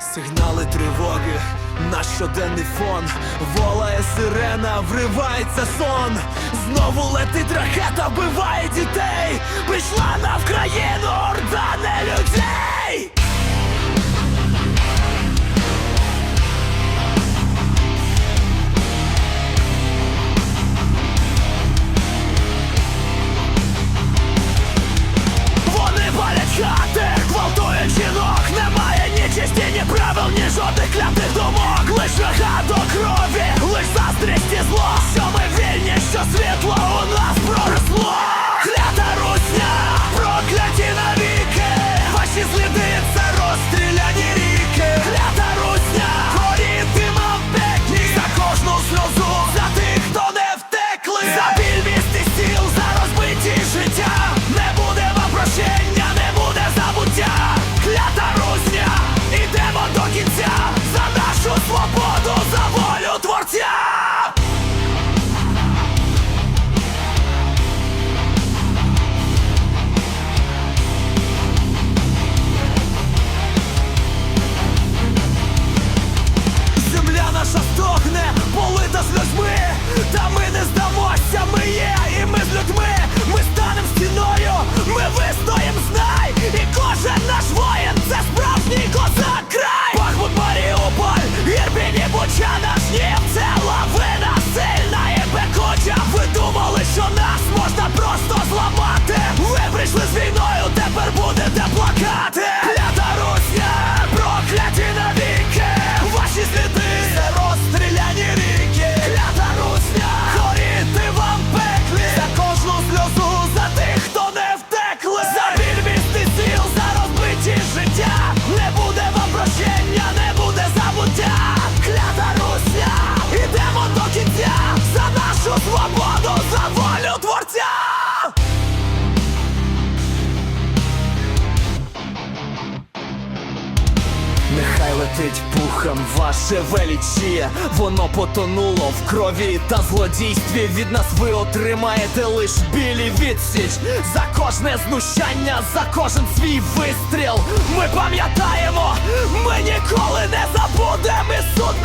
Сигнали тривоги, наш щоденний фон, волає сирена, вривається сон. Знову летить ракета, вбиває дітей. Прийшла на Вкраїну Та ми не здамося, ми є, і ми з людьми. Світить пухом ваше велічіє, воно потонуло в крові та злодійстві. Від нас ви отримаєте лиш білі відсіч за кожне знущання, за кожен свій вистріл. Ми пам'ятаємо, ми ніколи не забудемо і суд